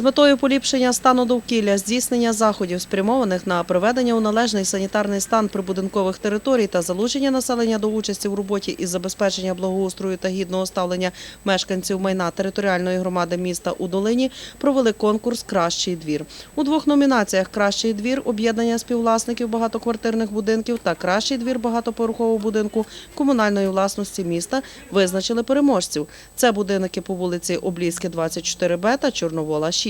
З метою поліпшення стану довкілля, здійснення заходів, спрямованих на приведення у належний санітарний стан прибудинкових територій та залучення населення до участі в роботі із забезпечення благоустрою та гідного ставлення мешканців майна територіальної громади міста у Долині, провели конкурс Кращий двір. У двох номінаціях Кращий двір об'єднання співвласників багатоквартирних будинків та Кращий двір багатоповерхового будинку комунальної власності міста визначили переможців. Це будинки по вулиці Облізьке, 24Б та Чорновола, 6.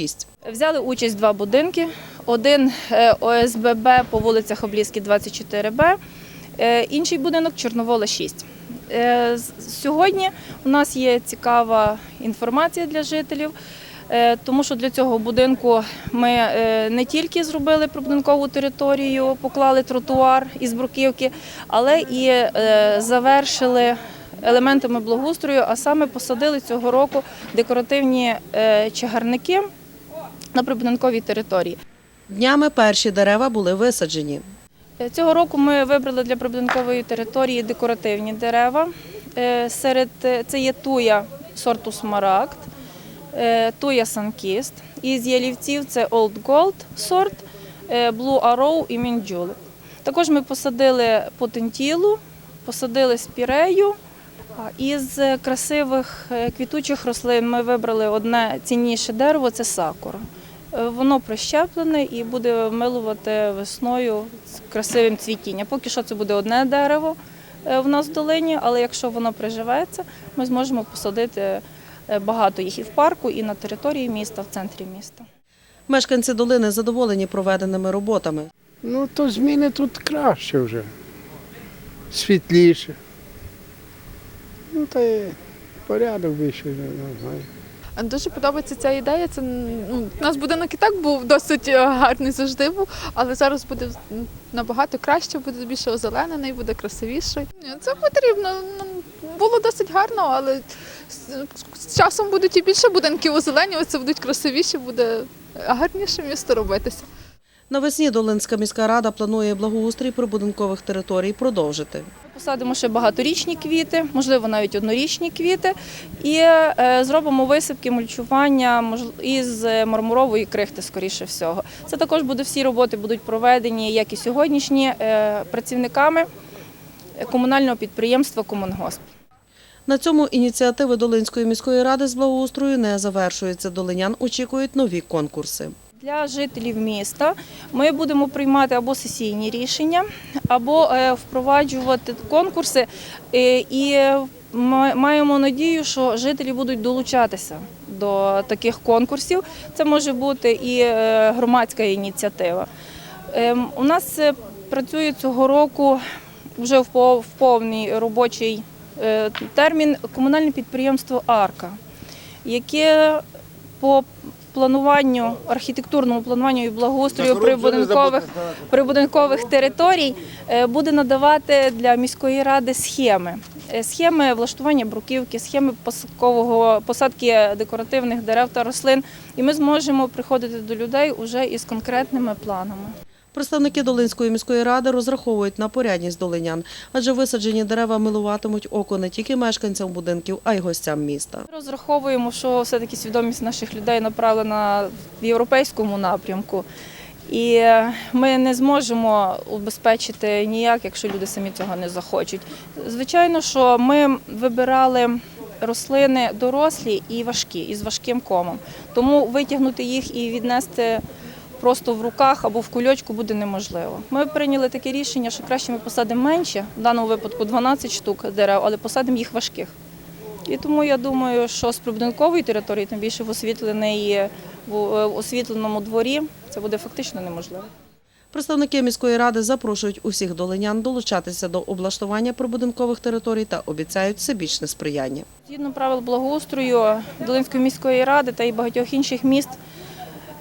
Взяли участь два будинки. Один е, ОСББ по вулицях Облізькі 24Б, е, інший будинок Чорновола 6. Е, Сьогодні у нас є цікава інформація для жителів, тому що для цього будинку ми не тільки зробили прибудинкову територію, поклали тротуар із бруківки, але і завершили елементами благоустрою, а саме посадили цього року декоративні чагарники на прибудинковій території. Днями перші дерева були висаджені. Е, Цього року ми вибрали для прибудинкової території декоративні дерева. Е, Серед е, це є туя сорту смарагд, туя санкіст. Із ялівців це Old Gold сорт, Blue Arrow і Mint Також ми посадили потентілу, посадили спірею. Із красивих квітучих рослин ми вибрали одне цінніше дерево це сакура. Е, Воно прищеплене і буде милувати весною з красивим цвітінням. Поки що це буде одне дерево е, в нас в долині, але якщо воно приживеться, ми зможемо посадити е, багато їх і в парку, і на території міста, в центрі міста. Мешканці долини задоволені проведеними роботами. Ну, то зміни тут краще вже. Світліше. Ну, та й порядок більше, не знаю. Дуже подобається ця ідея. Це ну, у нас будинок і так був досить е, гарний завжди був, але зараз буде набагато краще, буде більше озеленений, буде красивіший. Це потрібно. Ну, Було досить гарно, але з- часом будуть і більше будинків озеленюватися, будуть красивіші, буде гарніше місто робитися. Навесні Долинська міська рада планує благоустрій прибудинкових територій продовжити. Посадимо ще багаторічні квіти, можливо, навіть однорічні квіти, і е, зробимо висипки мульчування із мармурової крихти, скоріше всього. Це також буде всі роботи будуть проведені, як і сьогоднішні, е, працівниками комунального підприємства Комунгосп. На цьому ініціативи Долинської міської ради з благоустрою не завершуються. Долинян очікують нові конкурси. Для жителів міста ми будемо приймати або сесійні рішення, або е, впроваджувати конкурси. Е, І ма- маємо надію, що жителі будуть долучатися до таких конкурсів. Це може бути і е, громадська ініціатива. Ем, У нас працює цього року вже в повний робочий термін комунальне підприємство Арка, яке по плануванню, архітектурному плануванню і благоустрою прибудинкових, прибудинкових територій е, буде надавати для міської ради схеми. Е, Схеми влаштування бруківки, схеми посадкового посадки декоративних дерев та рослин, і ми зможемо приходити до людей уже із конкретними планами. Представники Долинської міської ради розраховують на порядність долинян, адже висаджені дерева милуватимуть око не тільки мешканцям будинків, а й гостям міста. Розраховуємо, що все-таки свідомість наших людей направлена в європейському напрямку. І е, ми не зможемо убезпечити ніяк, якщо люди самі цього не захочуть. Звичайно, що ми вибирали рослини дорослі і важкі, із важким комом. Тому витягнути їх і віднести просто в руках або в кульочку буде неможливо. Ми прийняли таке рішення, що краще ми посадимо менше, в даному випадку 12 штук дерев, але посадимо їх важких. І тому я думаю, що з прибудинкової території, тим більше в освітленій в е, освітленому дворі, це буде фактично неможливо. Представники міської ради запрошують усіх долинян долучатися до облаштування прибудинкових територій та обіцяють всебічне сприяння. Згідно правил благоустрою Долинської міської ради та й багатьох інших міст.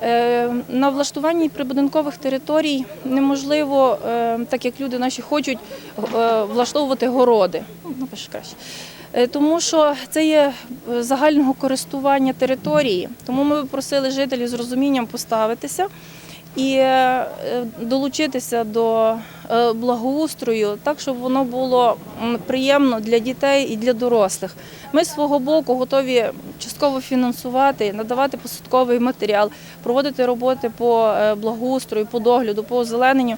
Е, На влаштуванні прибудинкових територій неможливо, е, так як люди наші хочуть е, влаштовувати городи. Ну, Тому що це є загального користування території. Тому ми просили жителів з розумінням поставитися і долучитися до благоустрою, так щоб воно було приємно для дітей і для дорослих. Ми з свого боку готові частково фінансувати, надавати посадковий матеріал, проводити роботи по е, благоустрою, по догляду, по озелененню.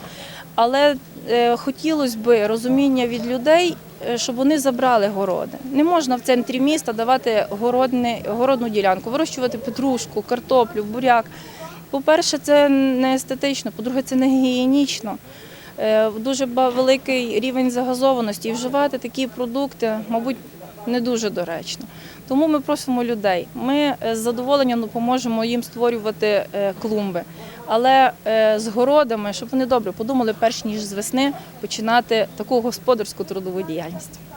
Але е, хотілося б розуміння від людей, е, щоб вони забрали городи. Не можна в центрі міста давати городни, городну ділянку, вирощувати петрушку, картоплю, буряк. По-перше, це не естетично, по-друге, це не гігієнічно. Е, Дуже великий рівень загазованості і вживати такі продукти, мабуть, не дуже доречно. Тому ми просимо людей. Ми е, з задоволенням допоможемо їм створювати е, клумби, але з городами, щоб вони добре подумали, перш ніж з весни починати таку господарську трудову діяльність.